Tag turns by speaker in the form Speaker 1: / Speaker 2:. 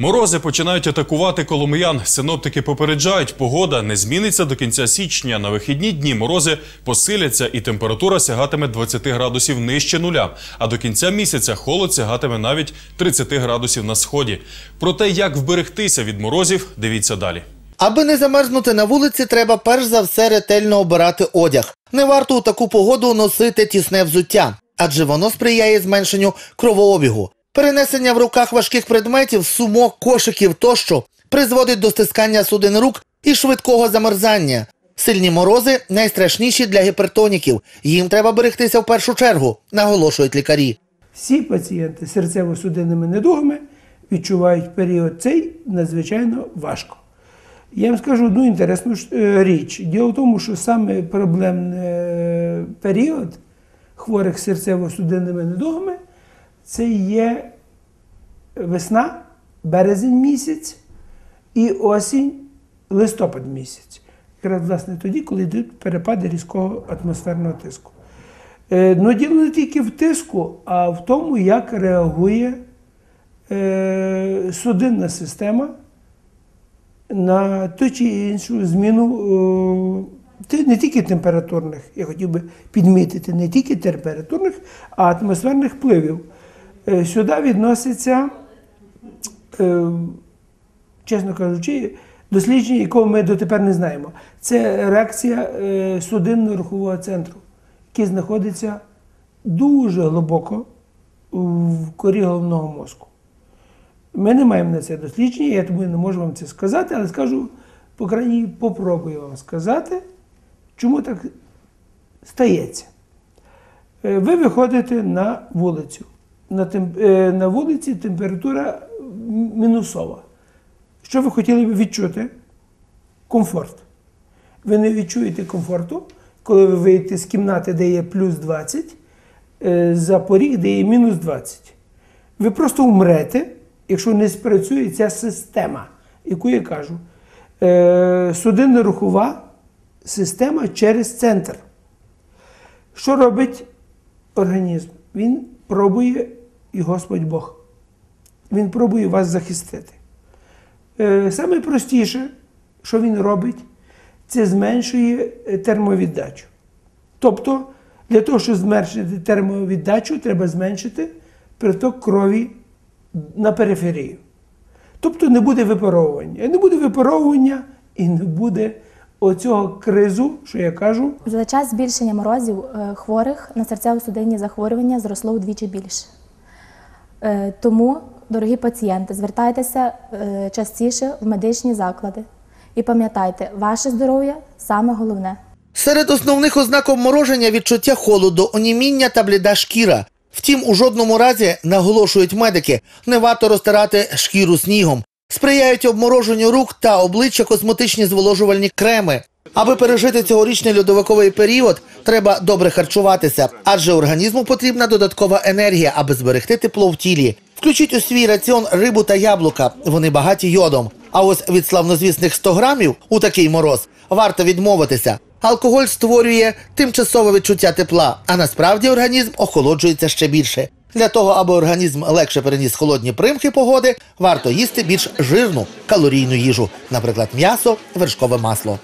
Speaker 1: Морози починають атакувати коломиян. Синоптики попереджають, погода не зміниться до кінця січня. На вихідні дні морози посиляться і температура сягатиме 20 градусів нижче нуля. А до кінця місяця холод сягатиме навіть 30 градусів на сході. Про те, як вберегтися від морозів, дивіться далі.
Speaker 2: Аби не замерзнути на вулиці, треба перш за все ретельно обирати одяг. Не варто у таку погоду носити тісне взуття, адже воно сприяє зменшенню кровообігу. Перенесення в руках важких предметів, сумок, кошиків тощо призводить до стискання судин рук і швидкого замерзання. Сильні морози найстрашніші для гіпертоніків. Їм треба берегтися в першу чергу, наголошують лікарі.
Speaker 3: Всі пацієнти з серцево-судинними недугами відчувають період цей надзвичайно важко. Я вам скажу одну інтересну е, річ. Діло в тому, що саме проблемний е, період хворих з серцево-судинними недугами це є весна, березень місяць і осінь, листопад місяць. Якраз власне тоді, коли йдуть перепади різкого атмосферного тиску. Е, Ну, діло не тільки в тиску, а в тому, як реагує е, судинна система на ту чи іншу зміну е, не тільки температурних, я хотів би підмітити, не тільки температурних, а атмосферних впливів. Е, Сюди відноситься, е, чесно кажучи, дослідження, якого ми дотепер не знаємо. Це реакція е, судинно-рухового центру, який знаходиться дуже глибоко в корі головного мозку. Ми не маємо на це дослідження, я тому не можу вам це сказати, але скажу, по крайній попробую вам сказати, чому так стається. Ви виходите на вулицю. На, тем, е, на вулиці температура мінусова. Що ви хотіли б відчути? Комфорт. Ви не відчуєте комфорту, коли ви вийдете з кімнати, де є плюс 20, е, за поріг, де є мінус 20. Ви просто умрете, якщо не спрацює ця система, яку я кажу. Е, Судинно-рухова система через центр. Що робить організм? Він пробує, і Господь Бог. Він пробує вас захистити. Е, Саме простіше, що він робить, це зменшує е, термовіддачу. Тобто, для того, щоб зменшити термовіддачу, треба зменшити приток крові на периферію. Тобто не буде випаровування. Не буде випаровування і не буде оцього кризу, що я кажу,
Speaker 4: За час збільшення морозів е, хворих на серцево-судинні захворювання зросло вдвічі більше. Е, Тому, дорогі пацієнти, звертайтеся е, частіше в медичні заклади. І пам'ятайте, ваше здоров'я саме головне.
Speaker 2: Серед основних ознак обмороження відчуття холоду, оніміння та бліда шкіра. Втім, у жодному разі, наголошують медики, не варто розтирати шкіру снігом. Сприяють обмороженню рук та обличчя косметичні зволожувальні креми. Аби пережити цьогорічний льодовиковий період, треба добре харчуватися, адже організму потрібна додаткова енергія, аби зберегти тепло в тілі. Включіть у свій раціон рибу та яблука, вони багаті йодом. А ось від славнозвісних 100 грамів у такий мороз варто відмовитися. Алкоголь створює тимчасове відчуття тепла, а насправді організм охолоджується ще більше. Для того, аби організм легше переніс холодні примхи погоди, варто їсти більш жирну калорійну їжу, наприклад, м'ясо, вершкове масло.